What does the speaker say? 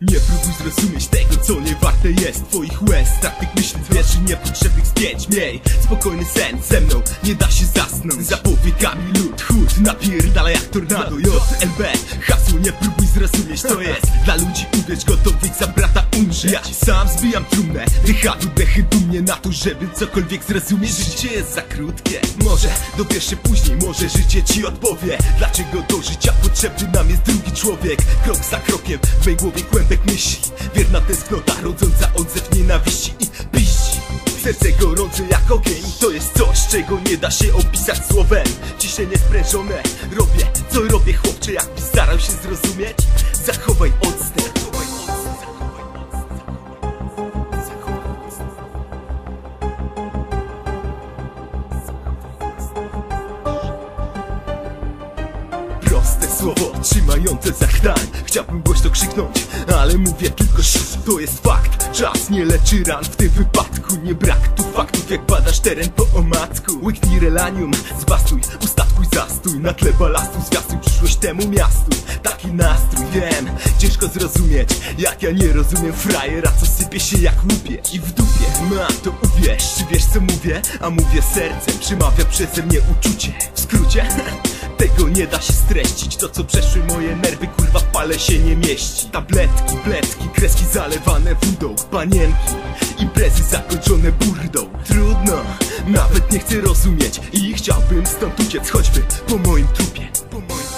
Nie próbuj zrozumieć tego, co nie warte jest Twoich łez, tak tych myśli wierzy niepotrzebnych spięć. Miej spokojny sen ze mną, nie da się zasnąć. Za powiekami lód, chód, napierdala jak tornado. JLB, hasło nie próbuj zrozumieć To jest dla ludzi uwierz gotowych za brata umrzeć. Ja ci sam zbijam trumnę, dycha dechy dumnie na to Żeby cokolwiek zrozumieć, życie jest za krótkie Może dowiesz się później, może życie ci odpowie. Dlaczego do życia potrzebny nam jest drugi człowiek? Krok za krokiem, w mej głowie kłębek myśli Wierna tęsknota, rodząca odzew nienawiści i piści. Serce gorące jak ogień To jest coś, czego nie da się opisać słowem. Ciśnie niesprężone Robię, co robię chłopcze Jakbyś starał się zrozumieć. Zachowaj odstęp, słowo, trzymające za chrań Chciałbym głośno krzyknąć, ale mówię tylko sz To jest fakt, czas nie leczy ran. W tym wypadku nie brak tu faktów. Jak badasz teren po omacku Łyknij relanium, zbastuj, ustatkuj zastój. Na tle balastu zwiastuj przyszłość temu miastu. Taki nastrój, wiem, ciężko zrozumieć Jak ja nie rozumiem. Frajera, co sypie się jak łupie I w dupie, mam to uwierz. Czy wiesz co mówię? A mówię sercem. Przemawia przeze mnie uczucie. W skrócie Tego nie da się streścić To co przeszły moje nerwy kurwa w pale się nie mieści. Tabletki, bledki, kreski zalewane wodą Panienki, imprezy zakończone burdą. Trudno, nawet nie chcę rozumieć I chciałbym stąd uciec choćby po moim trupie Po moim trupie